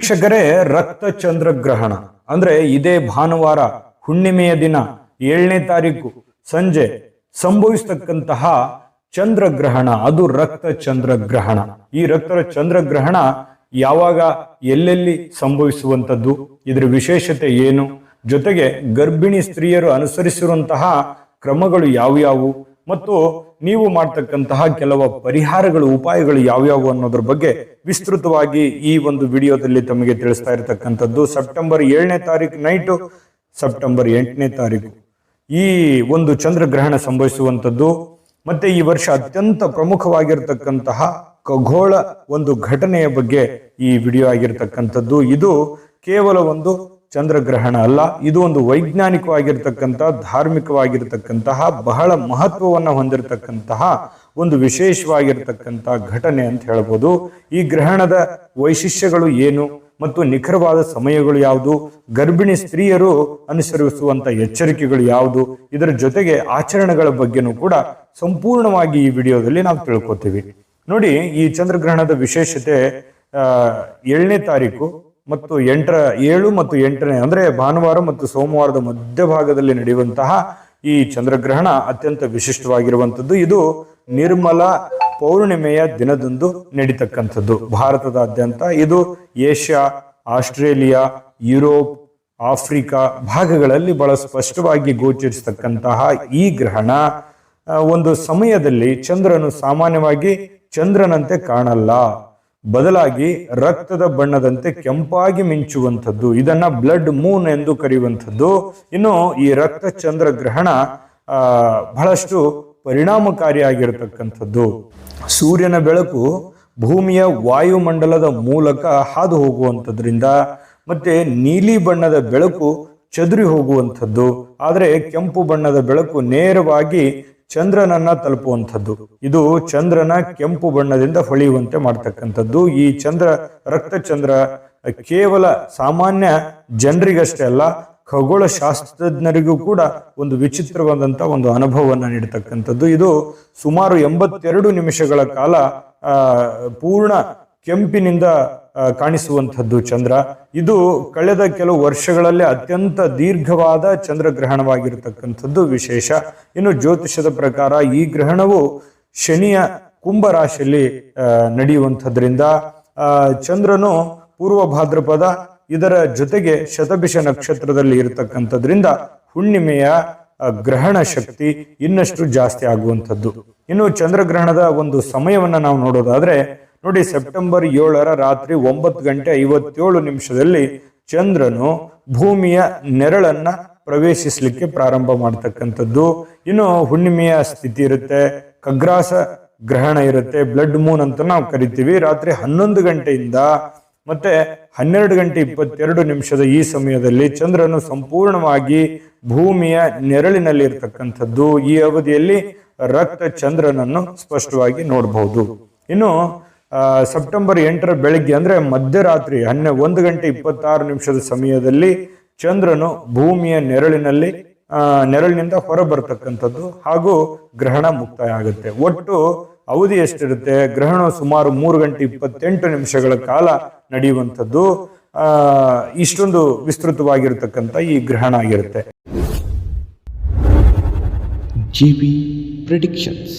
ವೀಕ್ಷಕರೇ ರಕ್ತ ಚಂದ್ರಗ್ರಹಣ ಅಂದ್ರೆ ಇದೇ ಭಾನುವಾರ, ಹುಣ್ಣಿಮೆಯ ದಿನ, ಏಳನೇ ತಾರೀಕು, ಸಂಜೆ ಸಂಭವಿಸತಕ್ಕಂತಹ ಚಂದ್ರಗ್ರಹಣ. ಅದು ರಕ್ತ ಚಂದ್ರಗ್ರಹಣ ಈ ರಕ್ತ ಚಂದ್ರಗ್ರಹಣ ಯಾವಾಗ, ಎಲ್ಲೆಲ್ಲಿ ಸಂಭವಿಸುವಂತದ್ದು ಇದರ ವಿಶೇಷತೆ ಏನು? ಜೊತೆಗೆ ಗರ್ಭಿಣಿ ಸ್ತ್ರೀಯರು ಅನುಸರಿಸಿರುವಂತಹ ಕ್ರಮಗಳು ಯಾವ್ಯಾವು? ಮತ್ತು ನೀವು ಮಾಡ್ತಕ್ಕಂತಹ ಕೆಲವು ಪರಿಹಾರಗಳು, ಉಪಾಯಗಳು ಯಾವ್ಯಾವು ಅನ್ನೋದ್ರ ಬಗ್ಗೆ ವಿಸ್ತೃತವಾಗಿ ಈ ಒಂದು ವಿಡಿಯೋದಲ್ಲಿ ತಮಗೆ ತಿಳಿಸ್ತಾ ಇರತಕ್ಕಂಥದ್ದು. ಸೆಪ್ಟೆಂಬರ್ ಏಳನೇ ತಾರೀಕು ನೈಟು, ಸೆಪ್ಟೆಂಬರ್ ಎಂಟನೇ ತಾರೀಕು ಈ ಒಂದು ಚಂದ್ರಗ್ರಹಣ ಸಂಭವಿಸುವಂಥದ್ದು. ಮತ್ತೆ ಈ ವರ್ಷ ಅತ್ಯಂತ ಪ್ರಮುಖವಾಗಿರ್ತಕ್ಕಂತಹ ಖಗೋಳ ಒಂದು ಘಟನೆಯ ಬಗ್ಗೆ ಈ ವಿಡಿಯೋ ಆಗಿರ್ತಕ್ಕಂಥದ್ದು. ಇದು ಕೇವಲ ಒಂದು ಚಂದ್ರಗ್ರಹಣ ಅಲ್ಲ, ಇದು ಒಂದು ವೈಜ್ಞಾನಿಕವಾಗಿರ್ತಕ್ಕಂಥ, ಧಾರ್ಮಿಕವಾಗಿರ್ತಕ್ಕಂತಹ, ಬಹಳ ಮಹತ್ವವನ್ನು ಹೊಂದಿರತಕ್ಕಂತಹ, ಒಂದು ವಿಶೇಷವಾಗಿರ್ತಕ್ಕಂಥ ಘಟನೆ ಅಂತ ಹೇಳ್ಬೋದು. ಈ ಗ್ರಹಣದ ವೈಶಿಷ್ಟ್ಯಗಳು ಏನು ಮತ್ತು ನಿಖರವಾದ ಸಮಯಗಳು ಯಾವುದು, ಗರ್ಭಿಣಿ ಸ್ತ್ರೀಯರು ಅನುಸರಿಸುವಂತ ಎಚ್ಚರಿಕೆಗಳು ಯಾವುದು, ಇದರ ಜೊತೆಗೆ ಆಚರಣೆಗಳ ಬಗ್ಗೆನೂ ಕೂಡ ಸಂಪೂರ್ಣವಾಗಿ ಈ ವಿಡಿಯೋದಲ್ಲಿ ನಾವು ತಿಳ್ಕೊತೀವಿ. ನೋಡಿ, ಈ ಚಂದ್ರಗ್ರಹಣದ ವಿಶೇಷತೆ ಏಳನೇ ತಾರೀಕು ಮತ್ತು ಎಂಟರ ಏಳು ಮತ್ತು ಎಂಟನೇ, ಅಂದ್ರೆ ಭಾನುವಾರ ಮತ್ತು ಸೋಮವಾರದ ಮಧ್ಯಭಾಗದಲ್ಲಿ ನಡೆಯುವಂತಹ ಈ ಚಂದ್ರಗ್ರಹಣ ಅತ್ಯಂತ ವಿಶಿಷ್ಟವಾಗಿರುವಂಥದ್ದು. ಇದು ನಿರ್ಮಲ ಪೌರ್ಣಿಮೆಯ ದಿನದಂದು ನಡೀತಕ್ಕಂಥದ್ದು ಭಾರತದಾದ್ಯಂತ. ಇದು ಏಷ್ಯಾ, ಆಸ್ಟ್ರೇಲಿಯಾ, ಯುರೋಪ್, ಆಫ್ರಿಕಾ ಭಾಗಗಳಲ್ಲಿ ಬಹಳ ಸ್ಪಷ್ಟವಾಗಿ ಗೋಚರಿಸತಕ್ಕಂತಹ ಈ ಗ್ರಹಣ. ಒಂದು ಸಮಯದಲ್ಲಿ ಚಂದ್ರನು ಸಾಮಾನ್ಯವಾಗಿ ಚಂದ್ರನಂತೆ ಕಾಣಲ್ಲ. ಬದಲಾಗಿ ರಕ್ತದ ಬಣ್ಣದಂತೆ ಕೆಂಪಾಗಿ ಮಿಂಚುವಂಥದ್ದು, ಇದನ್ನ ಬ್ಲಡ್ ಮೂನ್ ಎಂದು ಕರೆಯುವಂಥದ್ದು. ಇನ್ನು ಈ ರಕ್ತ ಚಂದ್ರ ಗ್ರಹಣ ಬಹಳಷ್ಟು ಪರಿಣಾಮಕಾರಿಯಾಗಿರತಕ್ಕಂಥದ್ದು. ಸೂರ್ಯನ ಬೆಳಕು ಭೂಮಿಯ ವಾಯುಮಂಡಲದ ಮೂಲಕ ಹಾದು ಹೋಗುವಂಥದ್ರಿಂದ ಮತ್ತೆ ನೀಲಿ ಬಣ್ಣದ ಬೆಳಕು ಚದುರಿ ಹೋಗುವಂಥದ್ದು. ಆದರೆ ಕೆಂಪು ಬಣ್ಣದ ಬೆಳಕು ನೇರವಾಗಿ ಚಂದ್ರನನ್ನ ತಲುಪುವಂಥದ್ದು. ಇದು ಚಂದ್ರನ ಕೆಂಪು ಬಣ್ಣದಿಂದ ಹೊಳೆಯುವಂತೆ ಮಾಡ್ತಕ್ಕಂಥದ್ದು. ಈ ಚಂದ್ರ ರಕ್ತ ಚಂದ್ರ ಕೇವಲ ಸಾಮಾನ್ಯ ಜನರಿಗಷ್ಟೇ ಅಲ್ಲ ಖಗೋಳ ಶಾಸ್ತ್ರಜ್ಞರಿಗೂ ಕೂಡ ಒಂದು ವಿಚಿತ್ರವಾದಂತ ಒಂದು ಅನುಭವವನ್ನು ನೀಡತಕ್ಕಂಥದ್ದು. ಇದು ಸುಮಾರು ಎಂಬತ್ತೆರಡು ನಿಮಿಷಗಳ ಕಾಲ ಪೂರ್ಣ ಕೆಂಪಿನಿಂದ ಕಾಣಿಸುವಂಥದ್ದು ಚಂದ್ರ. ಇದು ಕಳೆದ ಕೆಲವು ವರ್ಷಗಳಲ್ಲಿ ಅತ್ಯಂತ ದೀರ್ಘವಾದ ಚಂದ್ರಗ್ರಹಣವಾಗಿರತಕ್ಕಂಥದ್ದು ವಿಶೇಷ. ಇನ್ನು ಜ್ಯೋತಿಷದ ಪ್ರಕಾರ ಈ ಗ್ರಹಣವು ಶನಿಯ ಕುಂಭ ರಾಶಿಯಲ್ಲಿ ಆ, ನಡೆಯುವಂಥದ್ರಿಂದ ಚಂದ್ರನು ಪೂರ್ವ ಭಾದ್ರಪದ ಇದರ ಜೊತೆಗೆ ಶತಭಿಷ ನಕ್ಷತ್ರದಲ್ಲಿ ಇರತಕ್ಕಂಥದ್ರಿಂದ ಹುಣ್ಣಿಮೆಯ ಗ್ರಹಣ ಶಕ್ತಿ ಇನ್ನಷ್ಟು ಜಾಸ್ತಿ ಆಗುವಂಥದ್ದು. ಇನ್ನು ಚಂದ್ರಗ್ರಹಣದ ಒಂದು ಸಮಯವನ್ನ ನಾವು ನೋಡೋದಾದ್ರೆ ನೋಡಿ ಸೆಪ್ಟೆಂಬರ್ ಏಳರ ರಾತ್ರಿ ಒಂಬತ್ತು ಗಂಟೆ ಐವತ್ತೇಳು ನಿಮಿಷದಲ್ಲಿ ಚಂದ್ರನು ಭೂಮಿಯ ನೆರಳನ್ನ ಪ್ರವೇಶಿಸಲಿಕ್ಕೆ ಪ್ರಾರಂಭ ಮಾಡ್ತಕ್ಕಂಥದ್ದು. ಇನ್ನು ಹುಣ್ಣಿಮೆಯ ಸ್ಥಿತಿ ಇರುತ್ತೆ. ಕಗ್ರಾಸ ಗ್ರಹಣ ಇರುತ್ತೆ. ಬ್ಲಡ್ ಮೂನ್ ಅಂತ ನಾವು ಕರಿತೀವಿ. ರಾತ್ರಿ ಹನ್ನೊಂದು ಗಂಟೆಯಿಂದ ಮತ್ತೆ ಹನ್ನೆರಡು ಗಂಟೆ ಇಪ್ಪತ್ತೆರಡು ನಿಮಿಷದ ಈ ಸಮಯದಲ್ಲಿ ಚಂದ್ರನು ಸಂಪೂರ್ಣವಾಗಿ ಭೂಮಿಯ ನೆರಳಿನಲ್ಲಿ ಇರ್ತಕ್ಕಂಥದ್ದು ಈ ಅವಧಿಯಲ್ಲಿ ರಕ್ತ ಚಂದ್ರನನ್ನು ಸ್ಪಷ್ಟವಾಗಿ ನೋಡಬಹುದು ಇನ್ನು ಸೆಪ್ಟೆಂಬರ್ ಎಂಟರ ಬೆಳಗ್ಗೆ ಅಂದರೆ ಮಧ್ಯರಾತ್ರಿ ಹನ್ನೆ ಒಂದು ಗಂಟೆ ಇಪ್ಪತ್ತಾರು ನಿಮಿಷದ ಸಮಯದಲ್ಲಿ ಚಂದ್ರನು ಭೂಮಿಯ ನೆರಳಿನಲ್ಲಿ ನೆರಳಿನಿಂದ ಹೊರಬರ್ತಕ್ಕಂಥದ್ದು ಹಾಗೂ ಗ್ರಹಣ ಮುಕ್ತಾಯ ಆಗುತ್ತೆ ಒಟ್ಟು ಅವಧಿ ಎಷ್ಟಿರುತ್ತೆ? ಗ್ರಹಣ ಸುಮಾರು ಮೂರು ಗಂಟೆ ಇಪ್ಪತ್ತೆಂಟು ನಿಮಿಷಗಳ ಕಾಲ ನಡೆಯುವಂಥದ್ದು. ಇಷ್ಟೊಂದು ವಿಸ್ತೃತವಾಗಿರತಕ್ಕಂಥ ಈ ಗ್ರಹಣ ಆಗಿರುತ್ತೆ. G predictions.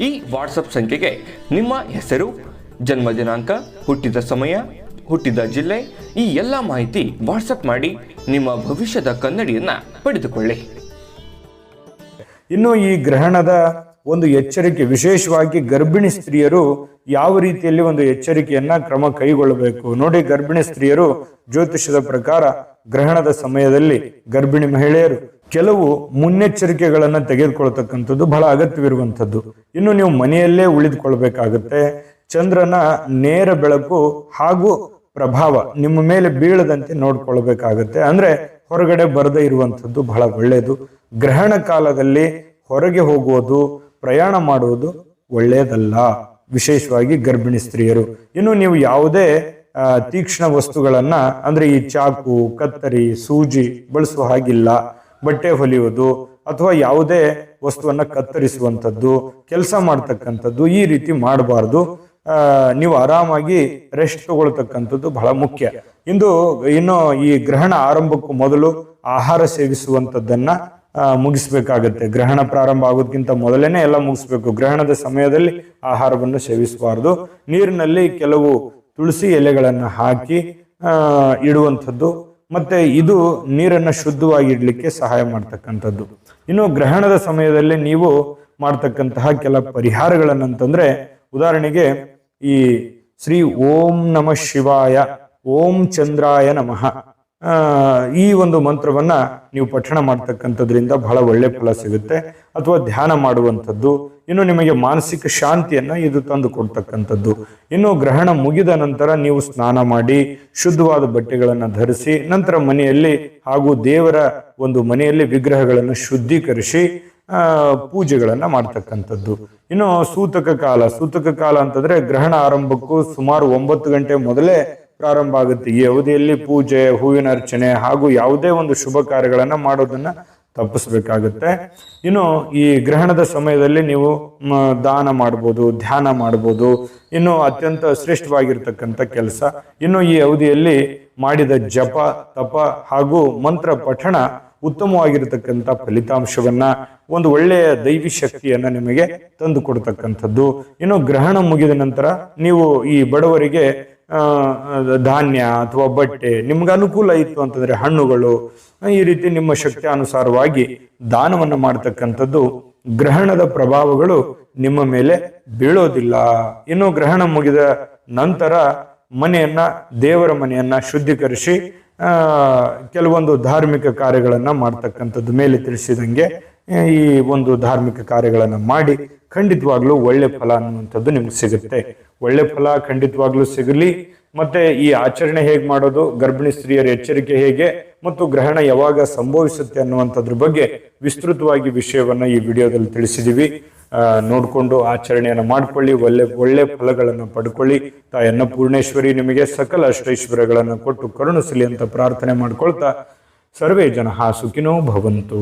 ಈ ವಾಟ್ಸಪ್ ಸಂಖ್ಯೆಗೆ ನಿಮ್ಮ ಹೆಸರು, ಜನ್ಮ ದಿನಾಂಕ, ಹುಟ್ಟಿದ ಸಮಯ, ಹುಟ್ಟಿದ ಜಿಲ್ಲೆ, ಈ ಎಲ್ಲ ಮಾಹಿತಿ ವಾಟ್ಸಪ್ ಮಾಡಿ ನಿಮ್ಮ ಭವಿಷ್ಯದ ಕನ್ನಡಿಯನ್ನ ಪಡೆದುಕೊಳ್ಳಿ. ಇನ್ನು ಈ ಗ್ರಹಣದ ಒಂದು ಎಚ್ಚರಿಕೆ, ವಿಶೇಷವಾಗಿ ಗರ್ಭಿಣಿ ಸ್ತ್ರೀಯರು ಯಾವ ರೀತಿಯಲ್ಲಿ ಒಂದು ಎಚ್ಚರಿಕೆಯನ್ನ ಕ್ರಮ ಕೈಗೊಳ್ಳಬೇಕು? ನೋಡಿ, ಗರ್ಭಿಣಿ ಸ್ತ್ರೀಯರು ಜ್ಯೋತಿಷ್ಯದ ಪ್ರಕಾರ ಗ್ರಹಣದ ಸಮಯದಲ್ಲಿ ಗರ್ಭಿಣಿ ಮಹಿಳೆಯರು ಕೆಲವು ಮುನ್ನೆಚ್ಚರಿಕೆಗಳನ್ನು ತೆಗೆದುಕೊಳ್ತಕ್ಕಂಥದ್ದು ಬಹಳ ಅಗತ್ಯವಿರುವಂಥದ್ದು. ಇನ್ನು ನೀವು ಮನೆಯಲ್ಲೇ ಉಳಿದುಕೊಳ್ಬೇಕಾಗತ್ತೆ. ಚಂದ್ರನ ನೇರ ಬೆಳಕು ಹಾಗೂ ಪ್ರಭಾವ ನಿಮ್ಮ ಮೇಲೆ ಬೀಳದಂತೆ ನೋಡ್ಕೊಳ್ಬೇಕಾಗತ್ತೆ. ಅಂದ್ರೆ ಹೊರಗಡೆ ಬರದೇ ಇರುವಂಥದ್ದು ಬಹಳ ಒಳ್ಳೆಯದು ಗ್ರಹಣ ಕಾಲದಲ್ಲಿ ಹೊರಗೆ ಹೋಗುವುದು, ಪ್ರಯಾಣ ಮಾಡುವುದು ಒಳ್ಳೆಯದಲ್ಲ ವಿಶೇಷವಾಗಿ ಗರ್ಭಿಣಿ ಸ್ತ್ರೀಯರು. ಇನ್ನು ನೀವು ಯಾವುದೇ ತೀಕ್ಷ್ಣ ವಸ್ತುಗಳನ್ನು ಅಂದ್ರೆ ಈ ಚಾಕು, ಕತ್ತರಿ, ಸೂಜಿ ಬಳಸುವ ಹಾಗಿಲ್ಲ. ಬಟ್ಟೆ ಹೊಲಿಯುವುದು ಅಥವಾ ಯಾವುದೇ ವಸ್ತುವನ್ನ ಕತ್ತರಿಸುವಂಥದ್ದು, ಕೆಲಸ ಮಾಡ್ತಕ್ಕಂಥದ್ದು ಈ ರೀತಿ ಮಾಡಬಾರ್ದು. ನೀವು ಆರಾಮಾಗಿ ರೆಸ್ಟ್ ತಗೊಳ್ತಕ್ಕಂಥದ್ದು ಬಹಳ ಮುಖ್ಯ. ಇಂದು ಇನ್ನು ಈ ಗ್ರಹಣ ಆರಂಭಕ್ಕೂ ಮೊದಲು ಆಹಾರ ಸೇವಿಸುವಂಥದ್ದನ್ನ ಮುಗಿಸ್ಬೇಕಾಗತ್ತೆ. ಗ್ರಹಣ ಪ್ರಾರಂಭ ಆಗೋದಕ್ಕಿಂತ ಮೊದಲೇನೆ ಎಲ್ಲ ಮುಗಿಸ್ಬೇಕು. ಗ್ರಹಣದ ಸಮಯದಲ್ಲಿ ಆಹಾರವನ್ನು ಸೇವಿಸಬಾರ್ದು. ನೀರಿನಲ್ಲಿ ಕೆಲವು ತುಳಸಿ ಎಲೆಗಳನ್ನು ಹಾಕಿ ಇಡುವಂಥದ್ದು ಮತ್ತೆ ಇದು ನೀರನ್ನು ಶುದ್ಧವಾಗಿ ಇಡಲಿಕ್ಕೆ ಸಹಾಯ ಮಾಡ್ತಕ್ಕಂಥದ್ದು. ಇನ್ನು ಗ್ರಹಣದ ಸಮಯದಲ್ಲಿ ನೀವು ಮಾಡ್ತಕ್ಕಂತಹ ಕೆಲ ಪರಿಹಾರಗಳನ್ನಂತಂದ್ರೆ, ಉದಾಹರಣೆಗೆ ಈ ಶ್ರೀ ಓಂ ನಮ ಶಿವಾಯ, ಓಂ ಚಂದ್ರಾಯ ನಮಃ. ಈ ಒಂದು ಮಂತ್ರವನ್ನ ನೀವು ಪಠಣ ಮಾಡ್ತಕ್ಕಂಥದ್ರಿಂದ ಬಹಳ ಒಳ್ಳೆ ಫಲ ಸಿಗುತ್ತೆ. ಅಥವಾ ಧ್ಯಾನ ಮಾಡುವಂಥದ್ದು, ಇನ್ನು ನಿಮಗೆ ಮಾನಸಿಕ ಶಾಂತಿಯನ್ನ ಇದು ತಂದು ಕೊಡ್ತಕ್ಕಂಥದ್ದು. ಇನ್ನು ಗ್ರಹಣ ಮುಗಿದ ನಂತರ ನೀವು ಸ್ನಾನ ಮಾಡಿ, ಶುದ್ಧವಾದ ಬಟ್ಟೆಗಳನ್ನು ಧರಿಸಿ, ನಂತರ ಮನೆಯಲ್ಲಿ ಹಾಗೂ ದೇವರ ಒಂದು ಮನೆಯಲ್ಲಿ ವಿಗ್ರಹಗಳನ್ನು ಶುದ್ಧೀಕರಿಸಿ ಪೂಜೆಗಳನ್ನು ಮಾಡ್ತಕ್ಕಂಥದ್ದು. ಇನ್ನು ಸೂತಕ ಕಾಲ ಸೂತಕ ಕಾಲ ಅಂತಂದ್ರೆ ಗ್ರಹಣ ಆರಂಭಕ್ಕೂ ಸುಮಾರು ಒಂಬತ್ತು ಗಂಟೆ ಮೊದಲೇ ಪ್ರಾರಂಭ ಆಗುತ್ತೆ. ಈ ಅವಧಿಯಲ್ಲಿ ಪೂಜೆ, ಹೂವಿನ ಅರ್ಚನೆ ಹಾಗೂ ಯಾವುದೇ ಒಂದು ಶುಭ ಕಾರ್ಯಗಳನ್ನ ಮಾಡೋದನ್ನ ತಪ್ಪಿಸ್ಬೇಕಾಗುತ್ತೆ. ಇನ್ನು ಈ ಗ್ರಹಣದ ಸಮಯದಲ್ಲಿ ನೀವು ದಾನ ಮಾಡ್ಬೋದು, ಧ್ಯಾನ ಮಾಡ್ಬೋದು. ಇನ್ನು ಅತ್ಯಂತ ಶ್ರೇಷ್ಠವಾಗಿರ್ತಕ್ಕಂಥ ಕೆಲಸ. ಇನ್ನು ಈ ಅವಧಿಯಲ್ಲಿ ಮಾಡಿದ ಜಪ, ತಪ ಹಾಗೂ ಮಂತ್ರ ಪಠಣ ಉತ್ತಮವಾಗಿರತಕ್ಕಂಥ ಫಲಿತಾಂಶವನ್ನ, ಒಂದು ಒಳ್ಳೆಯ ದೈವಿ ಶಕ್ತಿಯನ್ನ ನಿಮಗೆ ತಂದು ಕೊಡ್ತಕ್ಕಂಥದ್ದು. ಇನ್ನು ಗ್ರಹಣ ಮುಗಿದ ನಂತರ ನೀವು ಈ ಬಡವರಿಗೆ ಧಾನ್ಯ ಅಥವಾ ಬಟ್ಟೆ ನಿಮ್ಗೆ ಅನುಕೂಲ ಇತ್ತು ಅಂತಂದ್ರೆ ಹಣ್ಣುಗಳು ಈ ರೀತಿ ನಿಮ್ಮ ಶಕ್ತಿ ಅನುಸಾರವಾಗಿ ದಾನವನ್ನು ಮಾಡ್ತಕ್ಕಂಥದ್ದು ಗ್ರಹಣದ ಪ್ರಭಾವಗಳು ನಿಮ್ಮ ಮೇಲೆ ಬೀಳೋದಿಲ್ಲ. ಇನ್ನು ಗ್ರಹಣ ಮುಗಿದ ನಂತರ ಮನೆಯನ್ನ, ದೇವರ ಮನೆಯನ್ನ ಶುದ್ಧೀಕರಿಸಿ ಕೆಲವೊಂದು ಧಾರ್ಮಿಕ ಕಾರ್ಯಗಳನ್ನು ಮಾಡ್ತಕ್ಕಂಥದ್ದು ಮೇಲೆ ತಿಳಿಸಿದಂಗೆ ಈ ಒಂದು ಧಾರ್ಮಿಕ ಕಾರ್ಯಗಳನ್ನು ಮಾಡಿ ಖಂಡಿತವಾಗ್ಲೂ ಒಳ್ಳೆ ಫಲ ಅನ್ನುವಂಥದ್ದು ನಿಮ್ಗೆ ಸಿಗುತ್ತೆ. ಒಳ್ಳೆ ಫಲ ಖಂಡಿತವಾಗ್ಲೂ ಸಿಗಲಿ. ಮತ್ತೆ ಈ ಆಚರಣೆ ಹೇಗೆ ಮಾಡೋದು, ಗರ್ಭಿಣಿ ಸ್ತ್ರೀಯರ ಎಚ್ಚರಿಕೆ ಹೇಗೆ, ಮತ್ತು ಗ್ರಹಣ ಯಾವಾಗ ಸಂಭವಿಸುತ್ತೆ ಅನ್ನುವಂಥದ್ರ ಬಗ್ಗೆ ವಿಸ್ತೃತವಾಗಿ ವಿಷಯವನ್ನ ಈ ವಿಡಿಯೋದಲ್ಲಿ ತಿಳಿಸಿದೀವಿ ನೋಡಿಕೊಂಡು ಮಾಡಿಕೊಳ್ಳಿ ಮಾಡ್ಕೊಳ್ಳಿ, ಒಳ್ಳೆ ಒಳ್ಳೆ ಫಲಗಳನ್ನು ಪಡ್ಕೊಳ್ಳಿ. ತಾಯನ್ನ ಪೂರ್ಣೇಶ್ವರಿ ನಿಮಗೆ ಸಕಲ ಅಷ್ಟೈಶ್ವರ್ಯಗಳನ್ನು ಕೊಟ್ಟು ಕರುಣಿಸಲಿ ಅಂತ ಪ್ರಾರ್ಥನೆ ಮಾಡ್ಕೊಳ್ತಾ ಸರ್ವೇ ಜನ ಸುಖಿನೋ ಭವಂತು.